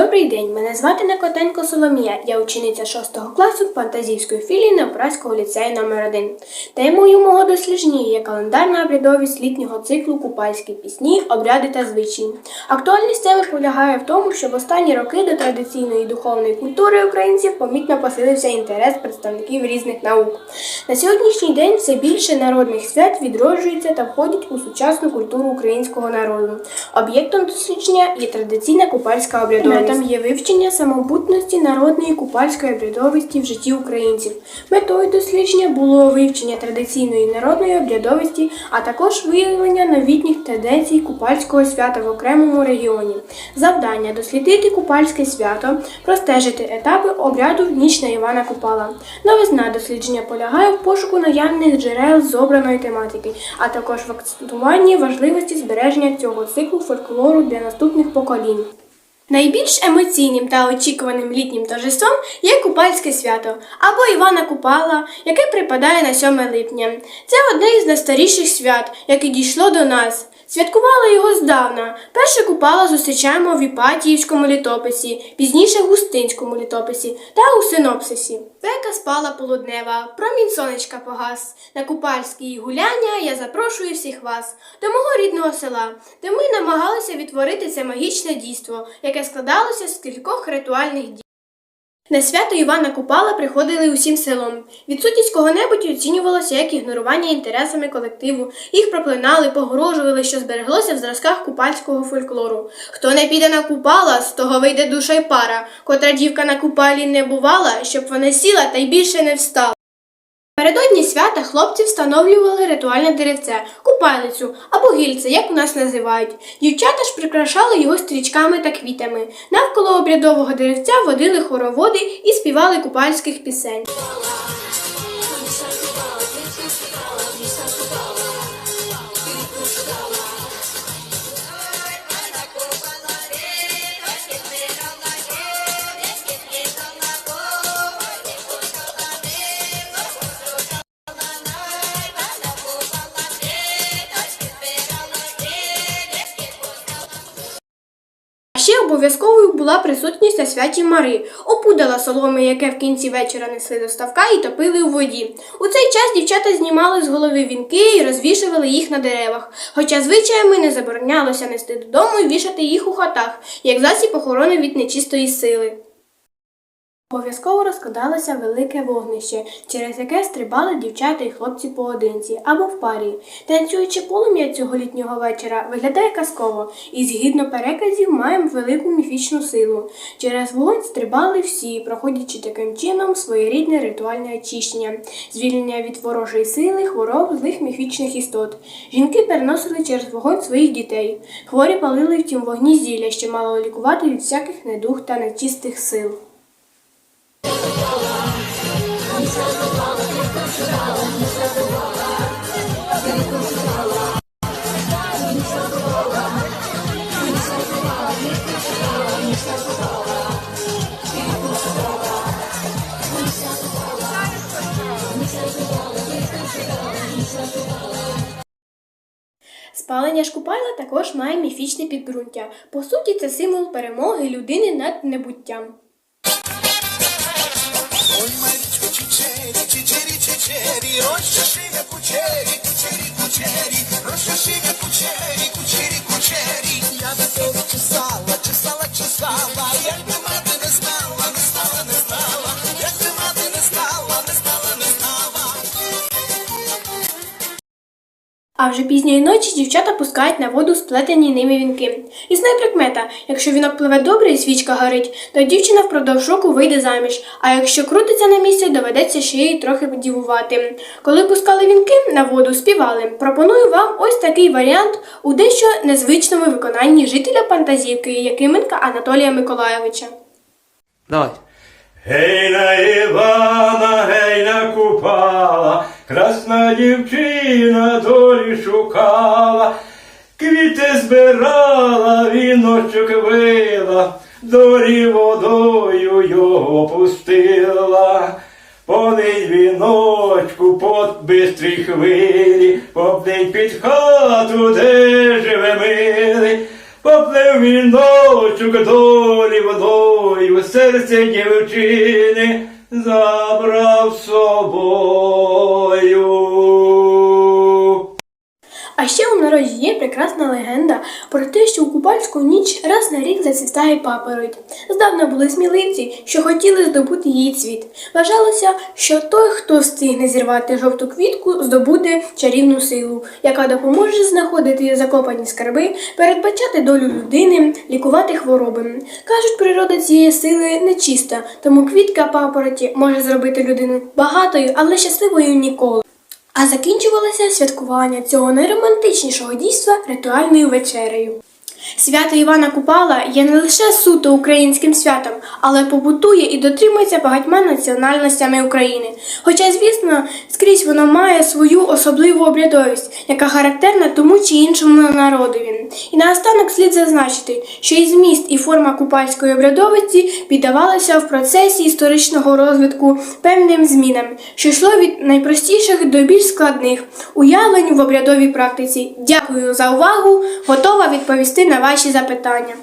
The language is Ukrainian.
Добрий день, мене звати Некотенко Соломія. Я учениця 6 класу фантазійської філії Необразького ліцею номер 1 Темою мого дослідження є календарна обрядовість літнього циклу купальські пісні, обряди та звичаї. Актуальність теми полягає в тому, що в останні роки до традиційної духовної культури українців помітно посилився інтерес представників різних наук. На сьогоднішній день все більше народних свят відроджуються та входять у сучасну культуру українського народу. Об'єктом дослідження є традиційна купальська обрядовість. Метом є вивчення самобутності народної купальської обрядовості в житті українців. Метою дослідження було вивчення традиційної народної обрядовості, а також виявлення новітніх традицій купальського свята в окремому регіоні. Завдання дослідити купальське свято, простежити етапи обряду в ніч на Івана Купала. Новизна дослідження полягає в пошуку наявних джерел з обраної тематики, а також в акцентуванні важливості збереження цього циклу фольклору для наступних поколінь. Найбільш емоційним та очікуваним літнім торжеством є купальське свято або Івана Купала, яке припадає на 7 липня. Це одне із найстаріших свят, яке дійшло до нас. Святкували його здавна. Перше купала зустрічаємо в Іпатіївському літописі, пізніше в Густинському літописі та у синопсисі. Века спала полуднева, промінь сонечка погас. На купальські гуляння я запрошую всіх вас до мого рідного села, де ми намагалися відтворити це магічне дійство, яке складалося з кількох ритуальних дій. На свято Івана Купала приходили усім селом. Відсутність кого-небудь оцінювалося як ігнорування інтересами колективу. Їх проклинали, погрожували, що збереглося в зразках купальського фольклору. Хто не піде на купала, з того вийде душа й пара, котра дівка на купалі не бувала, щоб вона сіла та й більше не встала. Напередодні свята хлопці встановлювали ритуальне деревце, купальницю або гільце, як у нас називають. Дівчата ж прикрашали його стрічками та квітами. Навколо обрядового деревця водили хороводи і співали купальських пісень. Обов'язковою була присутність на святі Мари, опудала соломи, яке в кінці вечора несли до ставка і топили у воді. У цей час дівчата знімали з голови вінки і розвішували їх на деревах, хоча звичаями не заборонялося нести додому і вішати їх у хатах, як засіб охорони від нечистої сили. Обов'язково розкладалося велике вогнище, через яке стрибали дівчата і хлопці поодинці або в парі. Танцюючи полум'я цього літнього вечора виглядає казково і згідно переказів маємо велику міфічну силу. Через вогонь стрибали всі, проходячи таким чином своєрідне ритуальне очищення, звільнення від ворожої сили, хвороб, злих міфічних істот. Жінки переносили через вогонь своїх дітей. Хворі палили в тім вогні зілля, що мало лікувати від всяких недуг та нечистих сил. Спалення шкупайла також має міфічне підґрунтя. По суті, це символ перемоги людини над небуттям. Ой, Марічко, чичері, чичері, чичері, розчешиня кучері, кучері, кучері, А вже пізньої ночі дівчата пускають на воду сплетені ними вінки. Існує прикмета: якщо вінок пливе добре і свічка горить, то дівчина впродовж року вийде заміж. А якщо крутиться на місці, доведеться ще її трохи дівувати. Коли пускали вінки на воду, співали. Пропоную вам ось такий варіант у дещо незвичному виконанні жителя Пантазівки Якименка Анатолія Миколайовича. Давай. Гей на Івана, гей на Купала, красна дівчина долі шукала, квіти збирала, віночок вила, долі водою його пустила. Полить віночку под бистрій хвилі, поплить під хату, де живе милий, поплив віночок долі водою, серце дівчини забрав з собою. У народі є прекрасна легенда про те, що у купальську ніч раз на рік зацвітає папороть. Здавна були сміливці, що хотіли здобути її цвіт. Вважалося, що той, хто встигне зірвати жовту квітку, здобуде чарівну силу, яка допоможе знаходити закопані скарби, передбачати долю людини, лікувати хвороби. Кажуть, природа цієї сили нечиста, тому квітка папороті може зробити людину багатою, але щасливою ніколи. А закінчувалося святкування цього найромантичнішого дійства ритуальною вечерею. Свято Івана Купала є не лише суто українським святом, але побутує і дотримується багатьма національностями України. Хоча, звісно, воно має свою особливу обрядовість, яка характерна тому чи іншому народові. І наостанок слід зазначити, що і зміст, і форма купальської обрядовості піддавалися в процесі історичного розвитку певним змінам, що йшло від найпростіших до більш складних уявлень в обрядовій практиці. Дякую за увагу, готова відповісти на ваші запитання.